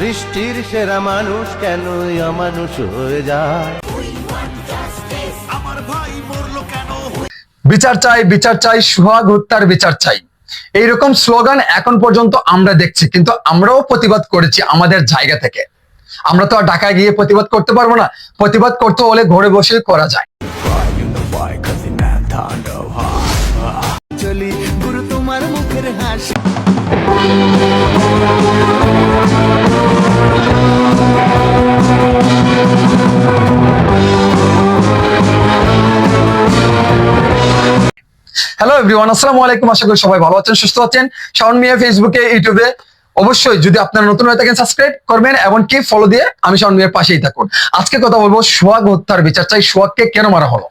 সৃষ্টির সেরা মানুষ কেন অমানুষ হয়ে যায়? বিচার চাই বিচার চাই সুহাগ হত্যার বিচার চাই। এইরকম স্লোগান এখন পর্যন্ত আমরা দেখছি কিন্তু আমরাও প্রতিবাদ করেছি আমাদের জায়গা থেকে। আমরা তো আর ঢাকায় গিয়ে প্রতিবাদ করতে পারব না। প্রতিবাদ করতে হলে ঘরে বসে করা যায়। চলি গুরু তোমার মুখের হাসি। এভরিওয়ান আসসালামু আলাইকুম, আশা করি সবাই ভালো আছেন, সুস্থ আছেন। মিয়া ফেসবুকে ইউটিউবে অবশ্যই যদি আপনারা নতুন হয়ে থাকেন সাবস্ক্রাইব করবেন ফলো দিয়ে আমি মিয়ার পাশেই থাকুন। আজকে কথা বলব সোহাগ হত্যার বিচার, চাই কেন মারা হলো?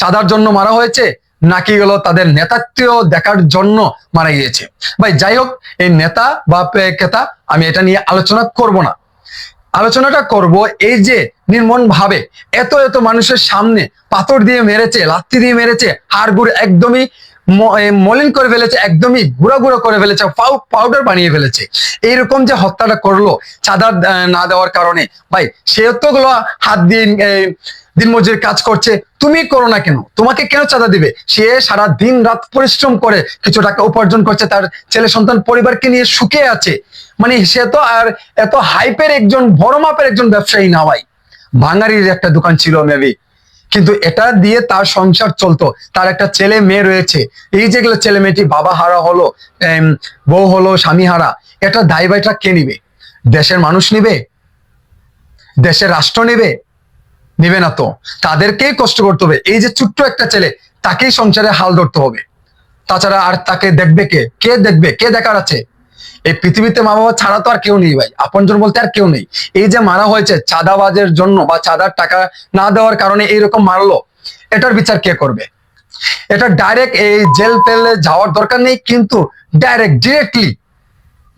চাঁদার জন্য মারা হয়েছে, নাকি গেল তাদের নেতাত্বীয় দেখার জন্য মারা গিয়েছে? ভাই, যাই হোক, এই নেতা বা কেতা আমি এটা নিয়ে আলোচনা করব না। আলোচনাটা করব এই যে নির্মম ভাবে এত এত মানুষের সামনে পাথর দিয়ে মেরেছে লাত্তি দিয়ে মেরেছে, হাড় গুড় একদমই মলিন করে ফেলেছে, একদমই গুঁড়ো গুঁড়ো করে ফেলেছে পাউডার বানিয়ে ফেলেছে। এইরকম যে হত্যাটা করল, চাঁদা না দেওয়ার কারণে। ভাই, সে তো গুলো হাত দিয়ে দিনমজুর কাজ করছে, তুমি করো না কেন? তোমাকে কেন চাঁদা দিবে? সে সারা দিন রাত পরিশ্রম করে কিছু টাকা উপার্জন করছে, তার ছেলে সন্তান পরিবারকে নিয়ে সুখে আছে। মানে সে তো আর এত হাইপের একজন, বড় মাপের একজন ব্যবসায়ী না ভাই। ভাঙারির একটা দোকান ছিল মেবি কিন্তু এটা দিয়ে তার সংসার চলতো। তার একটা ছেলে মেয়ে রয়েছে। এই যেগুলো ছেলে মেয়েটি, বাবা হারা হলো বউ হলো, স্বামী হারা, এটা দায় বাইটা কে নিবে? দেশের মানুষ নিবে? দেশের রাষ্ট্র নিবে? নিবে না তো। তাদেরকেই কষ্ট করতে হবে। এই যে ছোট্ট একটা ছেলে, তাকেই সংসারে হাল ধরতে হবে। তাছাড়া আর তাকে দেখবে কে? কে দেখবে? কে দেখার আছে? এই পৃথিবীতে মা বাবা ছাড়া তো আর কেউ নেই ভাই। আপনজন বলতে আর কেউ নেই। এই যে মারা হয়েছে চাঁদাবাজের জন্য বা চাঁদার টাকা না দেওয়ার কারণে এইরকম মারলো, এটার বিচার কে করবে? এটা ডাইরেক্ট এই জেল ফেলে যাওয়ার দরকার নেই, কিন্তু ডাইরেক্ট ডিরেক্টলি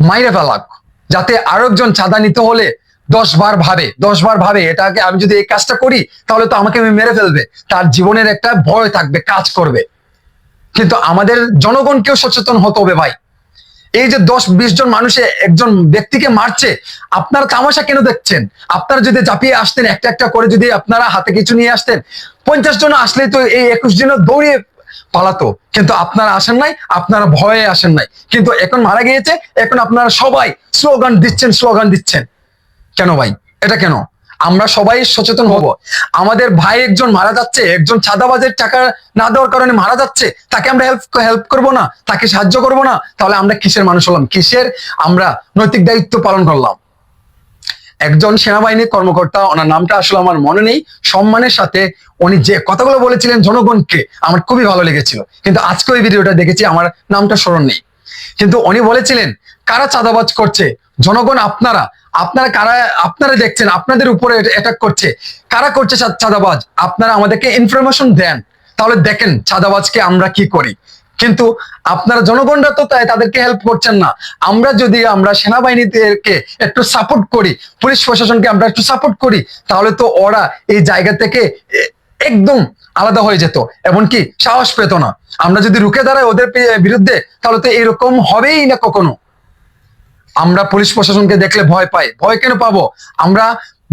মাইরে ফেলাক। যাতে আরেকজন চাঁদা নিতে হলে দশ বার ভাবে, দশ বার ভাবে, এটাকে আমি যদি এই কাজটা করি, তাহলে তো আমাকে মেরে ফেলবে। তার জীবনের একটা ভয় থাকবে, কাজ করবে। কিন্তু আমাদের জনগণকেও সচেতন হতে হবে ভাই। এই যে দশ, বিশ জন মানুষে একজন ব্যক্তিকে মারছে, আপনার তামাশা কেন দেখছেন? আপনারা যদি চাপিয়ে আসতেন, একটা একটা করে যদি আপনারা হাতে কিছু নিয়ে আসতেন, পঞ্চাশ জন আসলেই তো এই একুশ জন দৌড়িয়ে পালাতো। কিন্তু আপনারা আসেন নাই, আপনারা ভয়ে আসেন নাই। কিন্তু এখন মারা গিয়েছে, এখন আপনারা সবাই স্লোগান দিচ্ছেন স্লোগান দিচ্ছেন। কেন ভাই? এটা কেন? আমরা সবাই সচেতন হব। আমাদের ভাই একজন মারা যাচ্ছে, একজন ছাদাবাজের টাকা না দেওয়ার কারণে মারা যাচ্ছে, তাকে আমরা হেল্প হেল্প করব না, তাকে সাহায্য করব না, তাহলে আমরা কিসের মানুষ হলাম? কিসের? আমরা নৈতিক দায়িত্ব পালন করলাম। একজন সেনাবাহিনী কর্মকর্তা, ওনার নামটা আসলে আমার মনে নেই, সম্মানের সাথে উনি যে কথাগুলো বলেছিলেন জনগণকে, আমার খুবই ভালো লেগেছিল। কিন্তু আজকে ওই ভিডিওটা দেখেছি, আমার নামটা স্মরণ নেই। কিন্তু উনি বলেছিলেন, কারা চাঁদাবাজ করছে? জনগণ আপনারা আপনারা কারা, আপনারা দেখছেন, আপনাদের উপরে অ্যাটাক করছে। কারা করছে চাঁদাবাজ? আপনারা আমাদেরকে ইনফরমেশন দেন। তাহলে দেখেন চাঁদাবাজকে আমরা কি করি। কিন্তু আপনারা জনগণরা তো তাই তাদেরকে হেল্প করছেন না। আমরা যদি আমরা সেনাবাহিনীদেরকে একটু সাপোর্ট করি পুলিশ প্রশাসনকে আমরা একটু সাপোর্ট করি, তাহলে তো ওরা এই জায়গা থেকে একদম আলাদা হয়ে যেত। এমনকি সাহস পেত না। আমরা যদি রুখে দাঁড়াই ওদের বিরুদ্ধে, তাহলে তো এরকম হবেই না কখনো। আমরা পুলিশ প্রশাসনকে দেখলে ভয় পাই। ভয় কেন পাবো? আমরা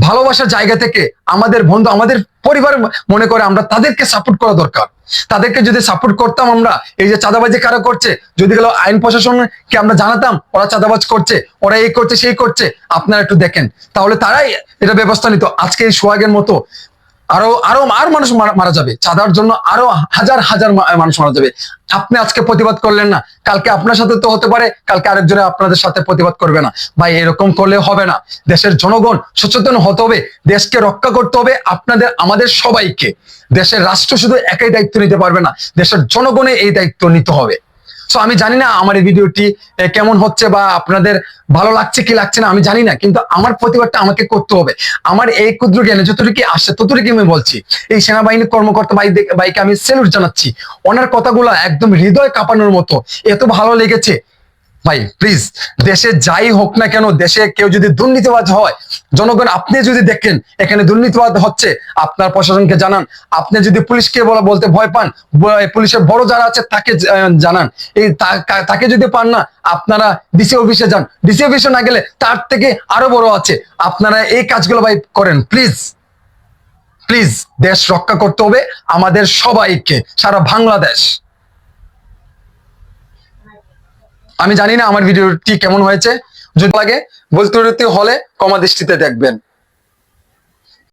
ভালোবাসার জায়গা থেকে আমাদের বন্ধু, আমাদের পরিবার মনে করে আমরা তাদেরকে সাপোর্ট করা দরকার। তাদেরকে যদি সাপোর্ট করতাম আমরা, এই যে চাঁদাবাজি কারা করছে, যদি গেল আইন প্রশাসনকে আমরা জানাতাম, ওরা চাঁদাবাজ করছে, ওরা এই করছে, সেই করছে, আপনারা একটু দেখেন। তাহলে তারাই এটা ব্যবস্থা নিত। আজকে এই সোহাগের মতো আরও আরও, আর মানুষ মারা- যাবে। চাঁদার জন্য আরও হাজার হাজার মানুষ মারা যাবে। আপনি আজকে প্রতিবাদ করলেন না। কালকে আপনার সাথে তো হতে পারে, কালকে আরেকজনে আপনাদের সাথে প্রতিবাদ করবে না। ভাই, এরকম করলে হবে না। দেশের জনগণ সচেতন হতে হবে, দেশকে রক্ষা করতে হবে আপনাদের, আমাদের সবাইকে। দেশের রাষ্ট্র শুধু একাই দায়িত্ব নিতে পারবে না, দেশের জনগণে এই দায়িত্ব নিতে হবে। সো আমি জানি না আমার এই ভিডিওটি কেমন হচ্ছে বা আপনাদের ভালো লাগছে কি লাগছে না, আমি জানি না, কিন্তু আমার প্রতিবাদটা আমাকে করতে হবে। আমার এই ক্ষুদ্র জ্ঞানে যতটুকু আসছে ততটুকু আমি বলছি। এই সেনাবাহিনীর কর্মকর্তা ভাই ভাইকে আমি সেলুট জানাচ্ছি। ওনার কথাগুলো একদম হৃদয় কাঁপানোর মতো। এত ভালো লেগেছে। ভাই প্লিজ দেশে যাই হোক না কেন, দেশে কেউ যদি দুর্নীতিবাজ হয়, জনগণ, আপনি যদি দেখেন, এখানে দুর্নীতিবাদ হচ্ছে, আপনার প্রশাসনকে জানান। আপনি যদি পুলিশকে বলা, বলতে ভয় পান পুলিশের বড় যারা আছে, তাকে জানান। এই তাকে যদি পান না, আপনারা ডিসি অফিসে যান। ডিসি অফিসে না গেলে তার থেকে আরও বড় আছে। আপনারা এই কাজগুলো ভাই করেন প্লিজ প্লিজ দেশ রক্ষা করতে হবে আমাদের সবাইকে, সারা বাংলাদেশ। আমি জানি না আমার ভিডিওটি কেমন হয়েছে। যদি লাগে বলতে হলে কমা দৃষ্টিতে দেখবেন।